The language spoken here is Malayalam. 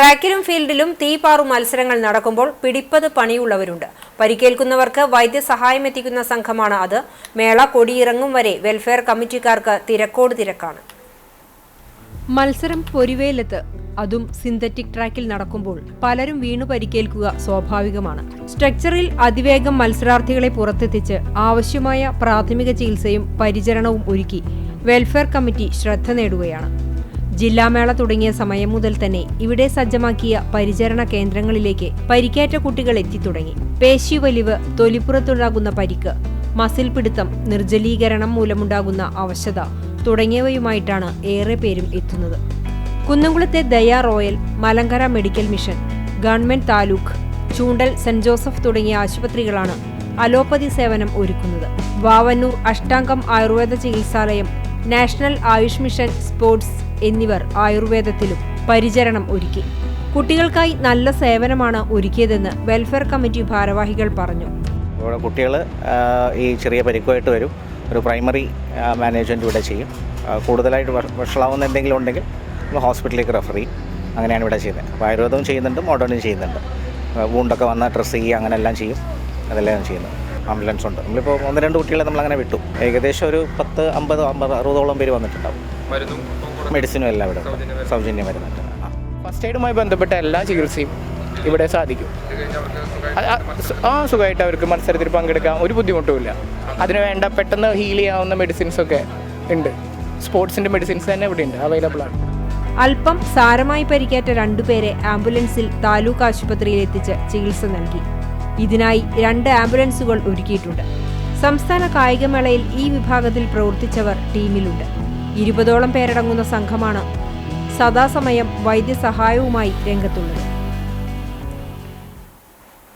ട്രാക്കിലും ഫീൽഡിലും തീപാറു മത്സരങ്ങൾ നടക്കുമ്പോൾ പിടിപ്പത് പണിയുള്ളവരുണ്ട്. പരിക്കേൽക്കുന്നവർക്ക് വൈദ്യസഹായം എത്തിക്കുന്ന സംഘമാണ് അത്. മേള കൊടിയിറങ്ങും വരെ വെൽഫെയർ കമ്മിറ്റിക്കാർക്ക് തിരക്കോട് തിരക്കാണ്. മത്സരം പൊരിവേലത്ത്. അതും സിന്തറ്റിക് ട്രാക്കിൽ നടക്കുമ്പോൾ പലരും വീണു പരിക്കേൽക്കുക സ്വാഭാവികമാണ്. സ്ട്രക്ചറിൽ അതിവേഗം മത്സരാർത്ഥികളെ പുറത്തെത്തിച്ച് ആവശ്യമായ പ്രാഥമിക ചികിത്സയും പരിചരണവും ഒരുക്കി വെൽഫെയർ കമ്മിറ്റി ശ്രദ്ധ നേടുകയാണ്. ജില്ലാമേള തുടങ്ങിയ സമയം മുതൽ തന്നെ ഇവിടെ സജ്ജമാക്കിയ പരിചരണ കേന്ദ്രങ്ങളിലേക്ക് പരിക്കേറ്റ കുട്ടികൾ എത്തിത്തുടങ്ങി പേശിവലിവ് തൊലിപ്പുറത്തുണ്ടാകുന്ന പരിക്ക് മസിൽ പിടുത്തം നിർജലീകരണം മൂലമുണ്ടാകുന്ന അവശത തുടങ്ങിയവയുമായിട്ടാണ് ഏറെ പേരും എത്തുന്നത്. കുന്നംകുളത്തെ Daya royal Malankara medical mission government taluk Choondal saint Joseph തുടങ്ങിയ ആശുപത്രികളാണ് അലോപ്പതി സേവനം ഒരുക്കുന്നത്. വാവന്നൂർ അഷ്ടാംഗം ആയുർവേദ ചികിത്സാലയം നാഷണൽ ആയുഷ് മിഷൻ സ്പോർട്സ് എന്നിവർ ആയുർവേദത്തിലും പരിചരണം ഒരുക്കി. കുട്ടികൾക്കായി നല്ല സേവനമാണ് ഒരുക്കിയതെന്ന് വെൽഫെയർ കമ്മിറ്റി ഭാരവാഹികൾ പറഞ്ഞു. ഇവിടെ കുട്ടികൾ ഈ ചെറിയ പരിക്കുമായിട്ട് വരും. ഒരു പ്രൈമറി മാനേജ്മെന്റ് ഇവിടെ ചെയ്യും. കൂടുതലായിട്ട് വഷളാവുന്ന എന്തെങ്കിലും ഉണ്ടെങ്കിൽ ഹോസ്പിറ്റലിലേക്ക് റെഫർ ചെയ്യും. അങ്ങനെയാണ് ഇവിടെ ചെയ്യുന്നത്. അപ്പോൾ ആയുർവേദവും ചെയ്യുന്നുണ്ട് മോഡേണും ചെയ്യുന്നുണ്ട്. വൂണ്ടൊക്കെ വന്നാൽ ഡ്രസ്സ് ചെയ്യുക അങ്ങനെ എല്ലാം ചെയ്യും. അതെല്ലാം ചെയ്യുന്നത്. ആംബുലൻസ് ഉണ്ട്. നമ്മളിപ്പോൾ ഒന്ന് രണ്ട് കുട്ടികളെ നമ്മൾ അങ്ങനെ വിട്ടു. ഏകദേശം ഒരു പത്ത് അമ്പത് അമ്പത് അറുപതോളം പേര് വന്നിട്ടുണ്ടാവും. മെഡിസിനും എല്ലാം ഇവിടെ. സൗജന്യം വരുന്നുണ്ട് ഫസ്റ്റ് എയ്ഡുമായി ബന്ധപ്പെട്ട എല്ലാ ചികിത്സയും ഇവിടെ സാധിക്കും. ആ സുഖമായിട്ട് അവർക്ക് മത്സരത്തിൽ പങ്കെടുക്കാം. ഒരു ബുദ്ധിമുട്ടുമില്ല. അതിന് വേണ്ട പെട്ടെന്ന് ഹീൽ ചെയ്യാവുന്ന മെഡിസിൻസ് ഒക്കെ ഉണ്ട്. സ്പോർട്സിന്റെ മെഡിസിൻസ് തന്നെ ഇവിടെ ഉണ്ട്. അവൈലബിൾ ആണ്. അല്പം സാരമായി പരിക്കേറ്റ രണ്ടുപേരെ ആംബുലൻസിൽ താലൂക്ക് ആശുപത്രിയിൽ എത്തിച്ച് ചികിത്സ നൽകി. ഇതിനായി രണ്ട് ആംബുലൻസുകൾ ഒരുക്കിയിട്ടുണ്ട്. സംസ്ഥാന കായികമേളയിൽ ഈ വിഭാഗത്തിൽ പ്രവർത്തിച്ചവർ ടീമിലുണ്ട്. ഇരുപതോളം പേരടങ്ങുന്ന സംഘമാണ് സദാസമയം വൈദ്യസഹായവുമായി രംഗത്തുള്ളത്.